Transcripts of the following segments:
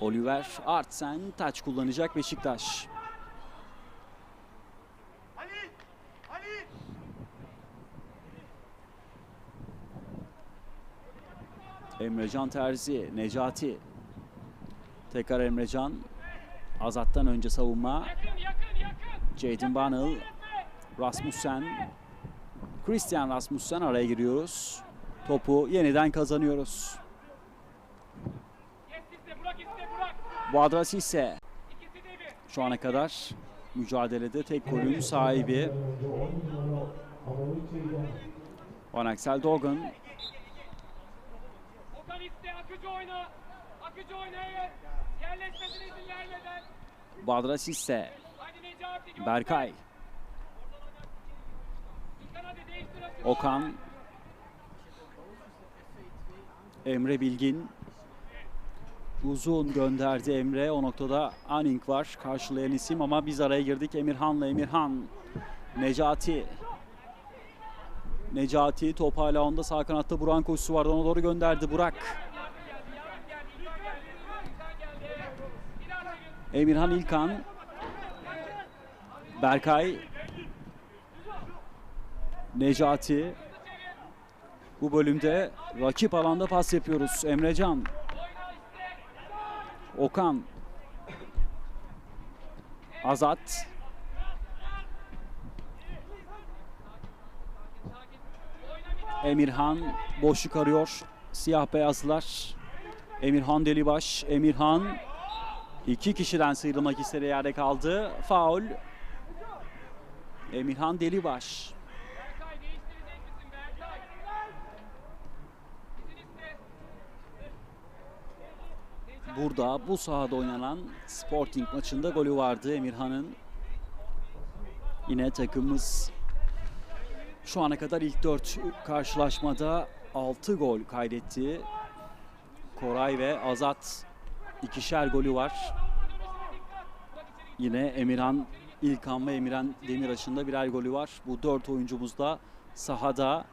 Oliver Artsen taç kullanacak Beşiktaş. Ali! Ali! Emrecan Terzi, Necati. Tekrar Emrecan. Azat'tan önce savunma. Jayden Bannell, Rasmussen. Christian Rasmussen araya giriyoruz. Topu yeniden kazanıyoruz. Badras ise şu ana kadar mücadelede tek golün sahibi. Van Axel Dogan! Badras ise! Berkay! Okan, Emre Bilgin. Uzun gönderdi Emre. O noktada Aning var. Karşılayan isim ama biz araya girdik. Emirhan'la Emirhan. Necati. Necati top hala onda sağ kanatta Burak'ın koşusu vardı. Ona doğru gönderdi Burak. Emirhan İlkan. Berkay. Necati. Bu bölümde rakip alanda pas yapıyoruz. Emrecan. Okan. Azat. Emirhan boşluk arıyor. Siyah beyazlar. Emirhan Delibaş. Emirhan iki kişiden sıyrılmak istedi yerde kaldı. Faul. Emirhan Delibaş. Berkay değiştirecek misin Berkay? İzin iste! Burada bu sahada oynanan Sporting maçında golü vardı Emirhan'ın. Yine takımımız şu ana kadar ilk 4 karşılaşmada 6 gol kaydetti. Koray ve Azat ikişer golü var. Yine Emirhan İlkan ve Emirhan Demiraş'ın birer golü var. Bu 4 oyuncumuz da sahada.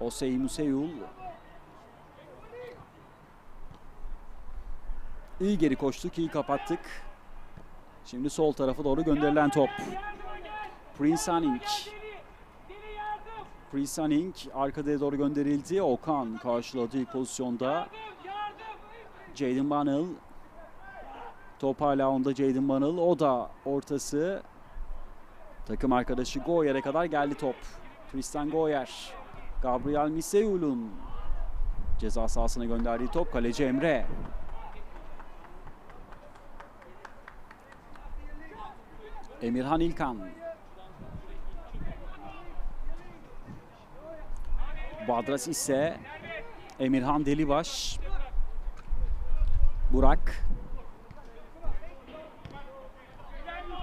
Osei Museyul. İyi geri koştuk, iyi kapattık. Şimdi sol tarafa doğru gönderilen top. Prince Anning arkaya doğru gönderildi. Okan karşıladı ilk pozisyonda. Jayden Bannell. Top hala onda Jayden Bannell. O da ortası. Takım arkadaşı Goyer'e kadar geldi top. Tristan Goyer. Gabriel Miseul'un ceza sahasına gönderdiği top. Kaleci Emre. Emirhan İlkan. Badras ise Emirhan Delibaş. Burak.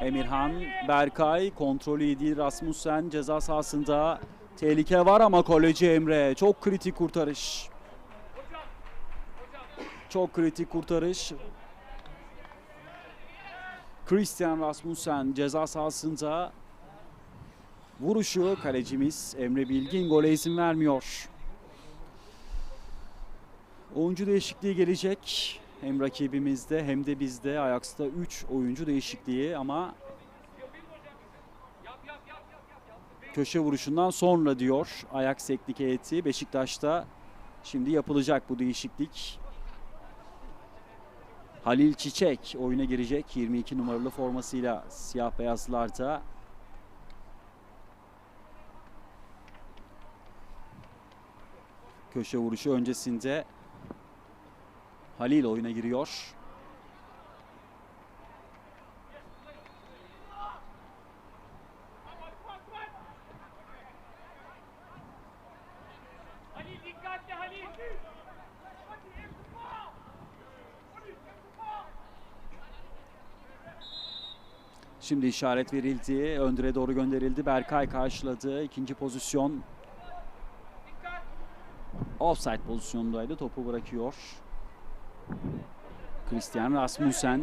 Emirhan, Berkay, kontrolü değil. Rasmussen ceza sahasında tehlike var ama kaleci Emre. Çok kritik kurtarış. Çok kritik kurtarış. Christian Rasmussen ceza sahasında vuruşu kalecimiz Emre Bilgin gole izin vermiyor. Oyuncu değişikliği gelecek. Hem rakibimizde hem de bizde Ajax'ta 3 oyuncu değişikliği ama köşe vuruşundan sonra diyor Ajax teknik heyeti Beşiktaş'ta şimdi yapılacak bu değişiklik. Halil Çiçek oyuna girecek 22 numaralı formasıyla siyah beyazlarda. Köşe vuruşu öncesinde Halil oyuna giriyor. Halil dikkatli Halil! Şimdi işaret verildi. Öndüre doğru gönderildi. Berkay karşıladı. İkinci pozisyon. Offside pozisyondaydı. Topu bırakıyor. Christian Rasmussen.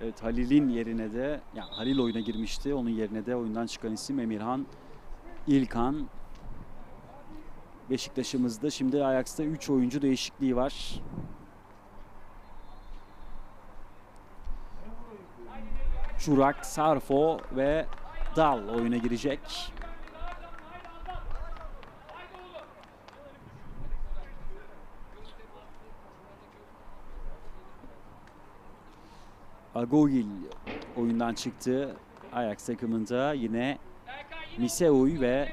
Evet Halil'in yerine de yani Halil oyuna girmişti. Onun yerine de oyundan çıkan isim Emirhan İlkan. Beşiktaş'ımızda şimdi Ajax'ta 3 oyuncu değişikliği var. Çurak, Sarfo ve Dal oyuna girecek. Agogil oyundan çıktı. Ajax takımında yine Miseuy ve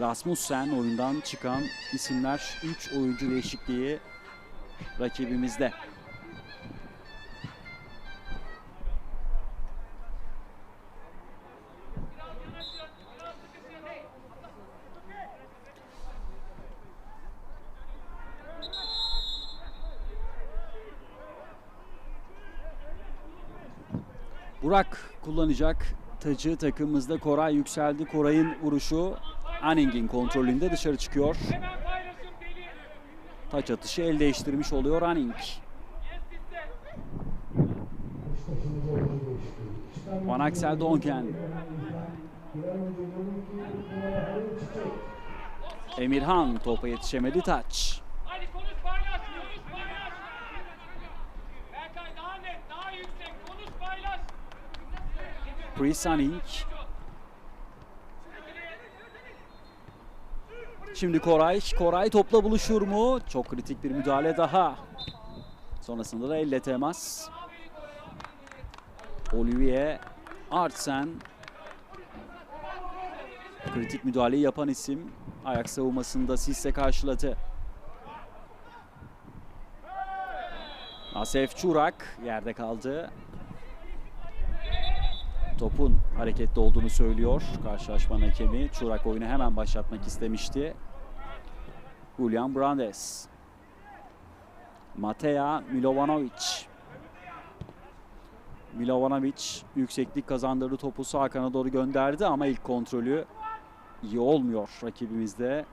Rasmussen oyundan çıkan isimler 3 oyuncu değişikliği rakibimizde. Burak kullanacak tacı takımımızda Koray yükseldi. Koray'ın vuruşu Anning'in kontrolünde dışarı çıkıyor. Taç atışı el değiştirmiş oluyor Anning. Van Axel Donken. Emirhan topa yetişemedi taç. Hadi Şimdi Koray. Koray topla buluşur mu? Çok kritik bir müdahale daha. Sonrasında da elle temas. Olivier Artsen. Kritik müdahaleyi yapan isim. Ayak savunmasında Sisse karşıladı. Asef Çurak yerde kaldı. Topun hareketli olduğunu söylüyor karşılaşmanın hakemi. Çurak oyunu hemen başlatmak istemişti. Julian Brandes. Mateja Milovanovic. Milovanovic yükseklik kazandırdı topu sağ kana doğru gönderdi ama ilk kontrolü iyi olmuyor rakibimizde.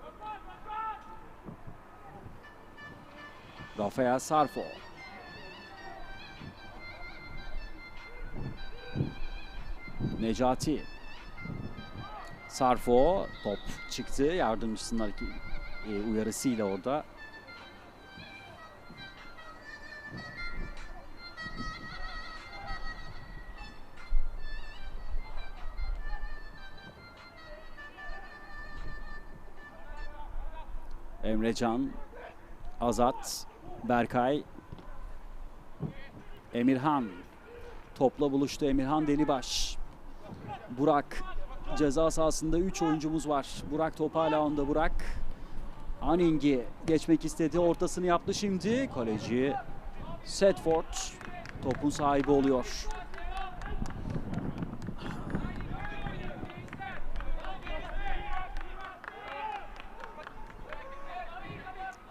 Rafael Sarfo. Necati. Sarfo top çıktı. Yardımcısının hareket- e, uyarısıyla orada. Emrecan, Azat, Berkay, Emirhan. Topla buluştu Emirhan Delibaş. Burak ceza sahasında 3 oyuncumuz var. Burak top hala onda Burak. Anning'i geçmek istedi. Ortasını yaptı şimdi. Kaleci Setford topun sahibi oluyor.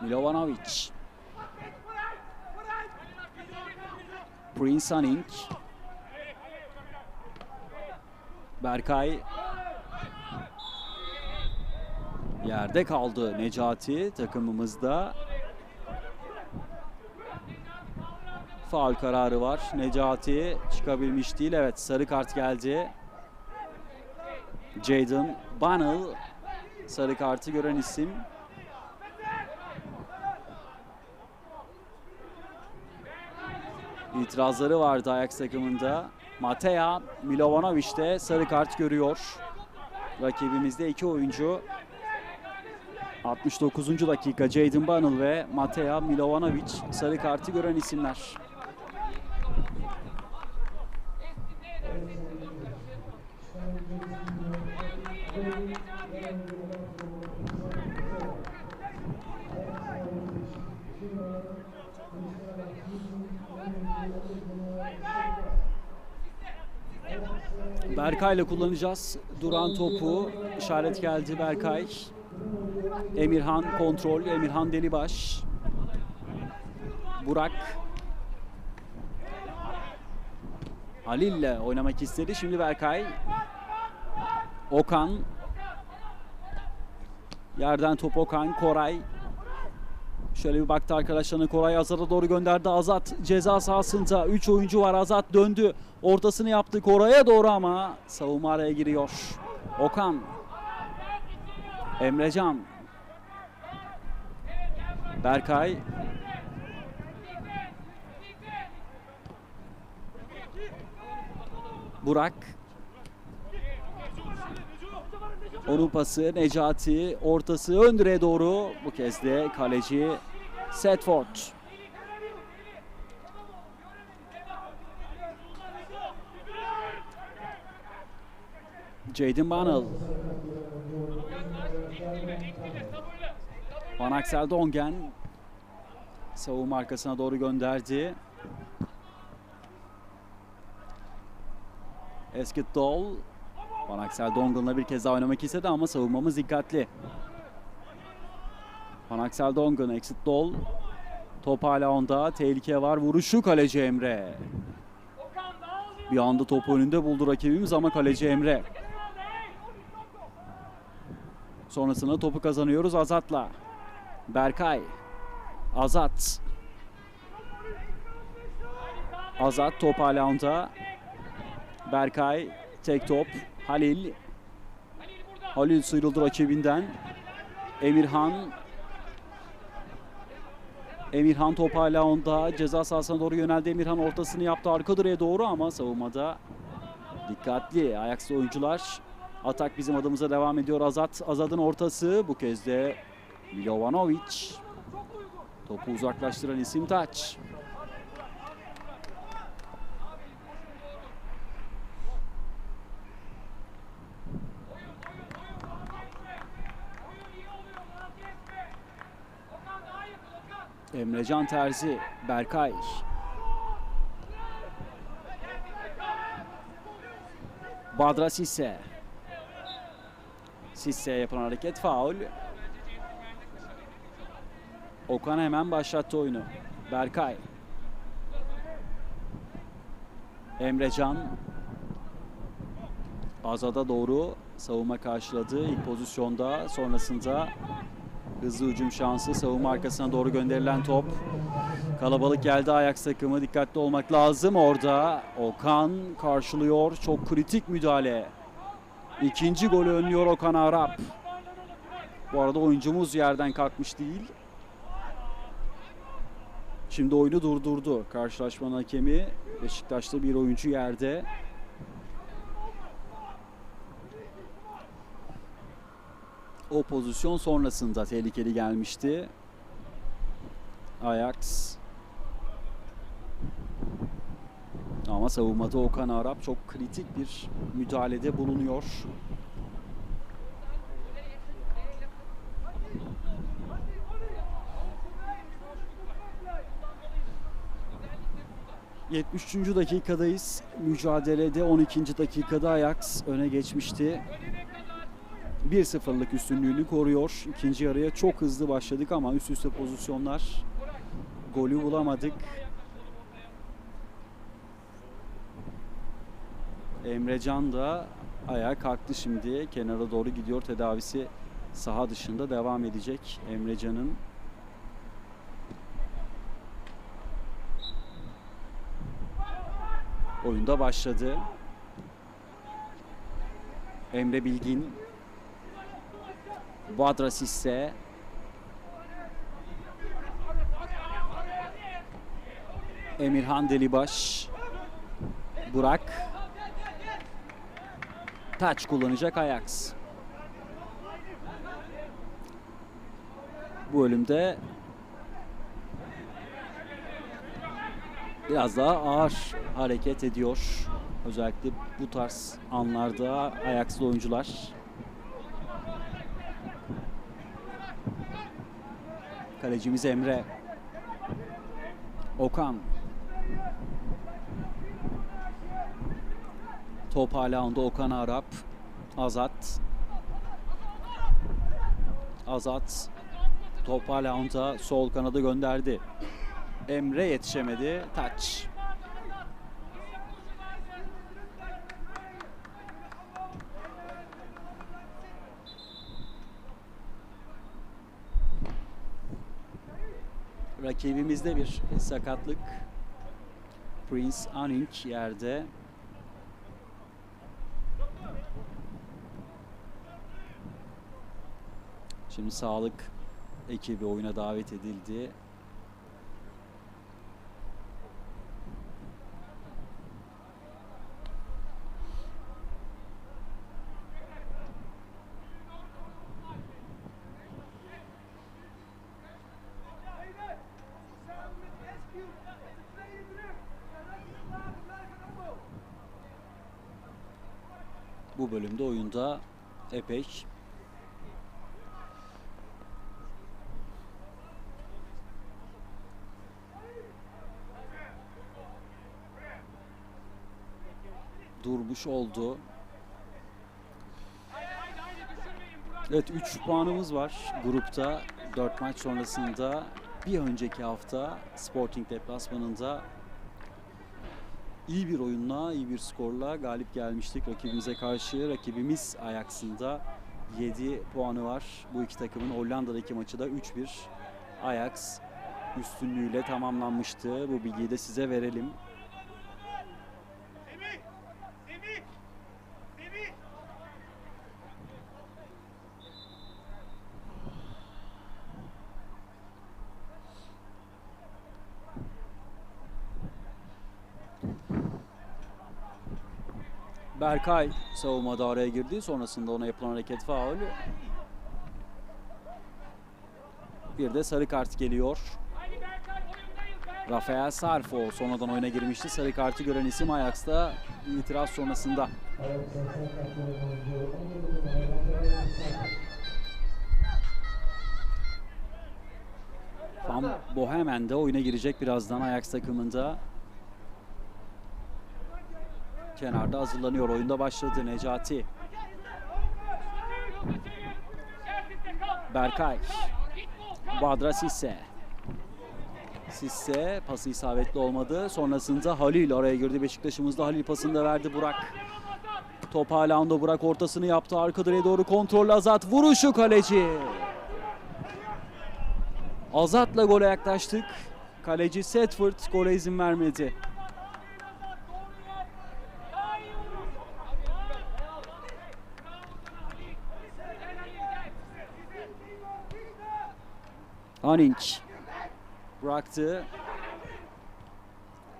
Milovanovic. Prince Anning. Berkay yerde kaldı Necati takımımızda. Faul kararı var. Necati çıkabilmiş değil. Evet sarı kart geldi. Jadon Bunnell sarı kartı gören isim. İtirazları vardı Ajax takımında. Mateja Milovanovic de sarı kart görüyor. Rakibimizde iki oyuncu. 69. dakika Jadon Bunnell ve Mateja Milovanovic sarı kartı gören isimler. Berkay'la kullanacağız. Duran topu. işaret geldi Berkay. Emirhan kontrol. Emirhan Delibaş. Burak. Halil'le oynamak istedi. Şimdi Berkay. Okan. Yerden top Okan. Koray. Şöyle bir baktı arkadaşlarına Koray Azat'a doğru gönderdi. Azat ceza sahasında 3 oyuncu var. Azat döndü. Ortasını yaptı Koray'a doğru ama savunma araya giriyor. Okan. Emrecan. Berkay. Burak. Onun pası Necati ortası ön direğe doğru bu kez de kaleci Setford. Jadon Banel. Van Axel Dongen savunma arkasına doğru gönderdi. Eskit Dol Van Axel Dongen'la bir kez daha oynamak istedi ama savunmamız dikkatli. Van Axel Dongen, Exit Dol. Top hala onda. Tehlike var. Vuruşu kaleci Emre. Bir anda top önünde buldu rakibimiz ama kaleci Emre. Sonrasında topu kazanıyoruz Azat'la. Berkay. Azat. Azat top hala onda. Berkay tek top. Halil. Halil sıyrıldı rakibinden. Emirhan. Emirhan top hala onda. Ceza sahasına doğru yöneldi. Emirhan ortasını yaptı arka direğe doğru ama savunmada dikkatli. Ayaksı oyuncular. Atak bizim adımıza devam ediyor. Azat. Azat'ın ortası. Bu kez de Milovanovic. Topu uzaklaştıran isim Taç. Emrecan Terzi, Berkay. Badra Sisse. Sisse'ye yapılan hareket faul. Okan hemen başlattı oyunu. Berkay. Emrecan. Azad'a doğru savunma karşıladı. İlk pozisyonda sonrasında hızlı hücum şansı savunma arkasına doğru gönderilen top. Kalabalık geldi Ajax takımı. Dikkatli olmak lazım orada. Okan karşılıyor. Çok kritik müdahale. İkinci golü önlüyor Okan Arap. Bu arada oyuncumuz yerden kalkmış değil. Şimdi oyunu durdurdu. Karşılaşmanın hakemi Beşiktaş'ta bir oyuncu yerde. O pozisyon sonrasında tehlikeli gelmişti. Ajax. Ama savunmada Okan Arap çok kritik bir müdahalede bulunuyor. ...73. dakikadayız. Mücadelede 12. dakikada Ajax öne geçmişti. 1-0'lık üstünlüğünü koruyor. İkinci yarıya çok hızlı başladık ama üst üste pozisyonlar golü bulamadık. Emrecan da ayağa kalktı şimdi. Kenara doğru gidiyor. Tedavisi saha dışında devam edecek. Emrecan'ın oyunda başladı. Emre Bilgin Badra Sisse Emirhan Delibaş Burak Taç kullanacak Ajax. Bu bölümde biraz daha ağır hareket ediyor. Özellikle bu tarz anlarda Ajax'lı oyuncular. Kalecimiz Emre. Okan. Top hala onda Okan Arap. Azat. Azat. Top hala onda sol kanada gönderdi. Emre yetişemedi. Taç. rakibimizde bir sakatlık. Prince Anink yerde. Şimdi sağlık ekibi oyuna davet edildi. Bu bölümde oyunda epey durmuş oldu. Evet 3 puanımız var grupta 4 maç sonrasında bir önceki hafta Sporting deplasmanında iyi bir oyunla, iyi bir skorla galip gelmiştik rakibimize karşı. Rakibimiz Ajax'ın 7 puanı var. Bu iki takımın Hollanda'daki maçı da 3-1 Ajax üstünlüğüyle tamamlanmıştı. Bu bilgiyi de size verelim. Semih! Semih! Semih! Berkay savunmada araya girdi. Sonrasında ona yapılan hareket faul. Bir de sarı kart geliyor. Rafael Sarfo sonradan oyuna girmişti. Sarı kartı gören isim Ajax'ta itiraz sonrasında. Van Bohemen de oyuna girecek birazdan Ajax takımında. Kenarda hazırlanıyor. Oyunda başladı Necati. Berkay. Badra Sisse. Sisse pası isabetli olmadı. Sonrasında Halil araya girdi. Beşiktaş'ımızda Halil pasını da verdi Burak. Top hala onda Burak ortasını yaptı. Arka direğe doğru kontrol Azat. Vuruşu kaleci. Azat'la gole yaklaştık. Kaleci Setford gole izin vermedi. Azat doğru yer! Daha iyi vuruş! Hadi hadi! Bravo sana Ali! Gel Hanink bıraktı.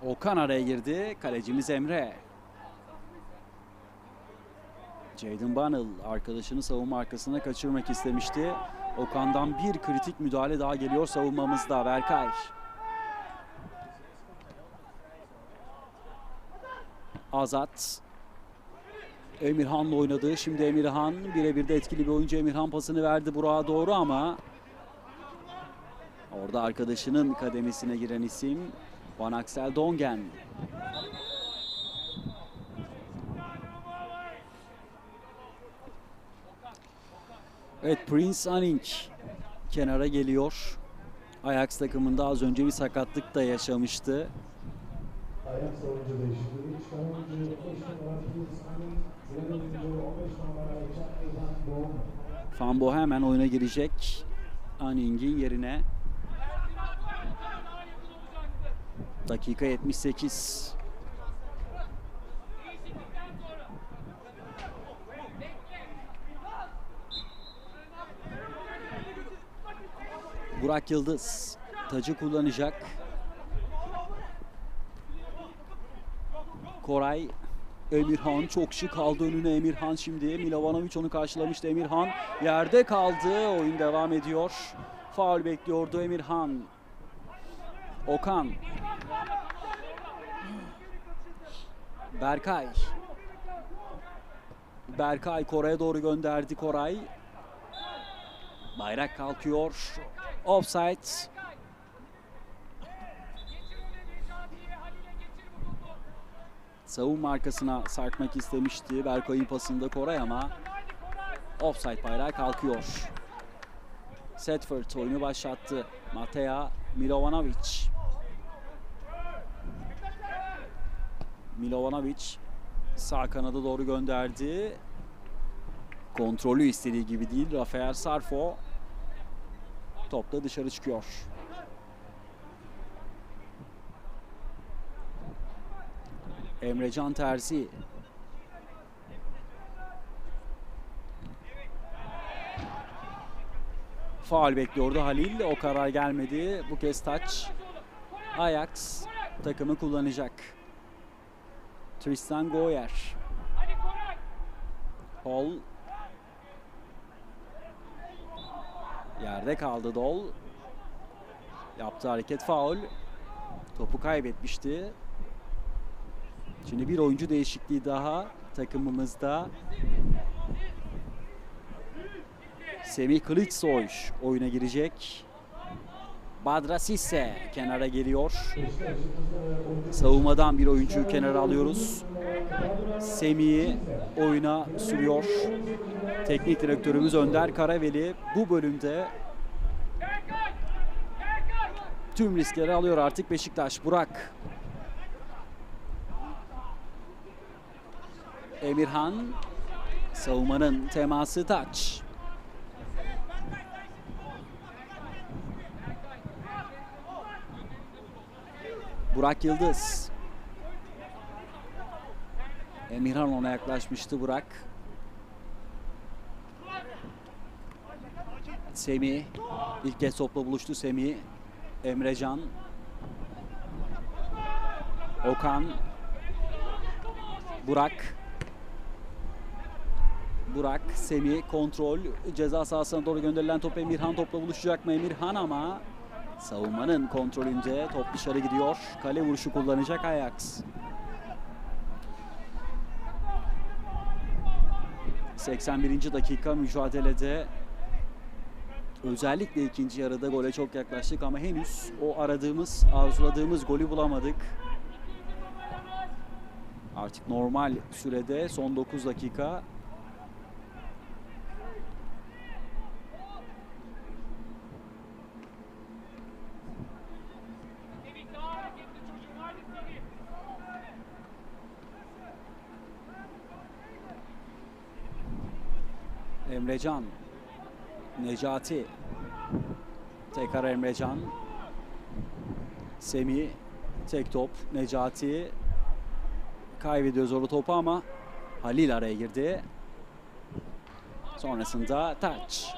Okan araya girdi. Kalecimiz Emre. Jadon Bunnell arkadaşını savunma arkasına kaçırmak istemişti. Okan'dan bir kritik müdahale daha geliyor savunmamızda. Berkay. Azat. Emirhan'la oynadı. Şimdi Emirhan birebir de etkili bir oyuncu Emirhan pasını verdi Burak'a doğru ama Orada arkadaşının kademesine giren isim Van Axel Dongen. Evet Prince Anink kenara geliyor. Ajax takımında az önce bir sakatlık da yaşamıştı. Oyuncu değişikliği. Üç tane oyuncu 5 Dakika 78. Değişiklikten sonra. Bekle. Burak Yıldız tacı kullanacak. Koray Emirhan çok şık aldı önüne Emirhan şimdi. Milovanovic onu karşılamıştı Emirhan. Yerde kaldı. Oyun devam ediyor. Faul bekliyordu Emirhan. Okan. Berkay. Berkay Koray'a doğru gönderdi Koray. Bayrak kalkıyor. Offside. Savunma arkasına sarkmak istemişti. Berkay'ın pasında Koray ama offside bayrağı kalkıyor. Setford oyunu başlattı. Matea Milovanovic. Milovanovic sağ kanada doğru gönderdi. Kontrolü istediği gibi değil. Rafael Sarfo topla dışarı çıkıyor. Emrecan Terzi faal bekliyordu Halil. O karar gelmedi. Bu kez taç Ajax takımı kullanacak. Tristan Goyer. Hall. Yerde kaldı Dol. Yaptığı hareket faul. Topu kaybetmişti. Şimdi bir oyuncu değişikliği daha takımımızda. Semih Kılıçsoy oyuna girecek. Badra Sisse kenara geliyor. Savunmadan bir oyuncuyu kenara alıyoruz. Semih'i oyuna sürüyor. Teknik direktörümüz Önder Karaveli bu bölümde tüm riskleri alıyor artık Beşiktaş. Burak. Emirhan. Savunmanın teması taç. Burak Yıldız. Emirhan ona yaklaşmıştı Burak. Semih. ilk kez topla buluştu Semih. Emrecan. Okan. Burak. Burak, Semih, kontrol, ceza sahasına doğru gönderilen top Emirhan topla buluşacak mı Emirhan ama savunmanın kontrolünde top dışarı gidiyor. Kale vuruşu kullanacak Ajax. 81. dakika mücadelede özellikle ikinci yarıda gole çok yaklaştık ama henüz o aradığımız, arzuladığımız golü bulamadık. Artık normal sürede son 9 dakika Semih daha hareketli çocuğum. Hadi Semih. Emrecan, Necati, tekrar Emrecan, Semih, tek top, Necati kaybediyor zoru topu ama Halil araya girdi. Sonrasında taç.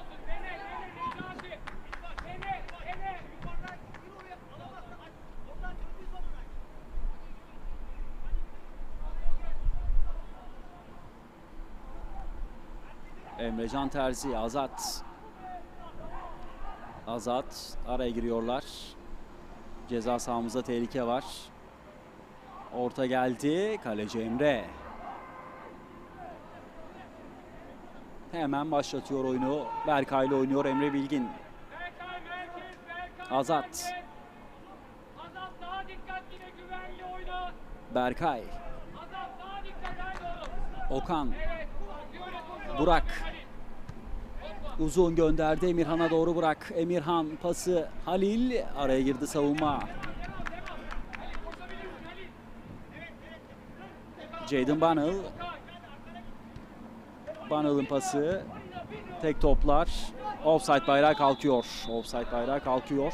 Emrecan Terzi, Azat. Azat araya giriyorlar. Ceza sahamızda tehlike var. Orta geldi. Kaleci Emre. Hemen başlatıyor oyunu. Berkay ile oynuyor Emre Bilgin. Azat. Berkay. Okan. Burak. Uzun gönderdi Emirhan'a doğru bırak. Emirhan pası Halil araya girdi savunma. Jadon Bunnell. Bunnell'ın pası. Tek toplar. Offside bayrağı kalkıyor. Offside bayrağı kalkıyor.